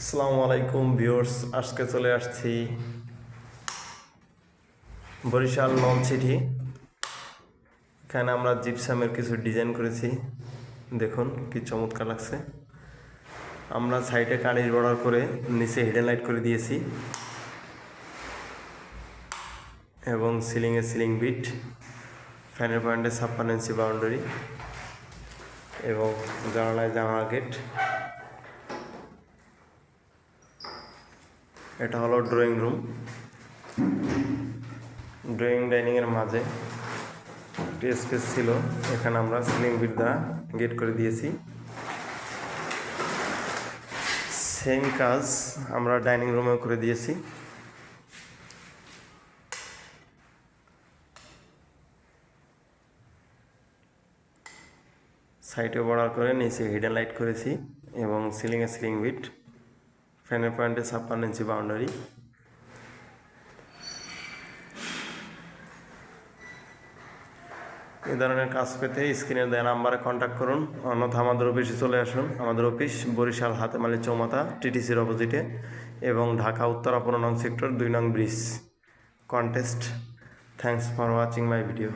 আসসালামু আলাইকুম ভিউয়ার্স, আজকে চলে আসছি বরিশাল নন সিটি। এখানে আমরা জিপসামের কিছু ডিজাইন করেছি। দেখুন কি চমৎকার লাগছে। আমরা সাইডে কালির বর্ডার করে নিচে হিডেন লাইট করে দিয়েছি। এবং সিলিংয়ে সিলিং বিট, ফ্যানের পয়েন্টে ছাপ্পান্ন বাউন্ডারি এবং জানালায় জানালা গেট। এটা হলো ড্রয়িং রুম ড্রয়িং ডাইনিংয়ের মাঝে একটি স্পেস ছিল। এখানে আমরা সিলিং বিট দ্বারা গেট করে দিয়েছি। সেম কাজ আমরা ডাইনিং রুমেও করে দিয়েছি। সাইডে বর্ডার করে নিচে হিডেন লাইট করেছি এবং সিলিংয়ে সিলিং বিট ফ্যানের পয়েন্টে ছাপ্পান্ন ইঞ্চি বাউন্ডারি এই ধরনের কাজ পেতে স্ক্রিনে দেওয়া নাম্বারে কন্ট্যাক্ট করুন। অন্যথা আমাদের অফিসে চলে আসুন। আমাদের অফিস বরিশাল হাতেমালি চৌমাথা টিটিসির অপোজিটে এবং ঢাকা উত্তরা পনেরো নং সেক্টর দুই নং bridge contest thanks for watching my video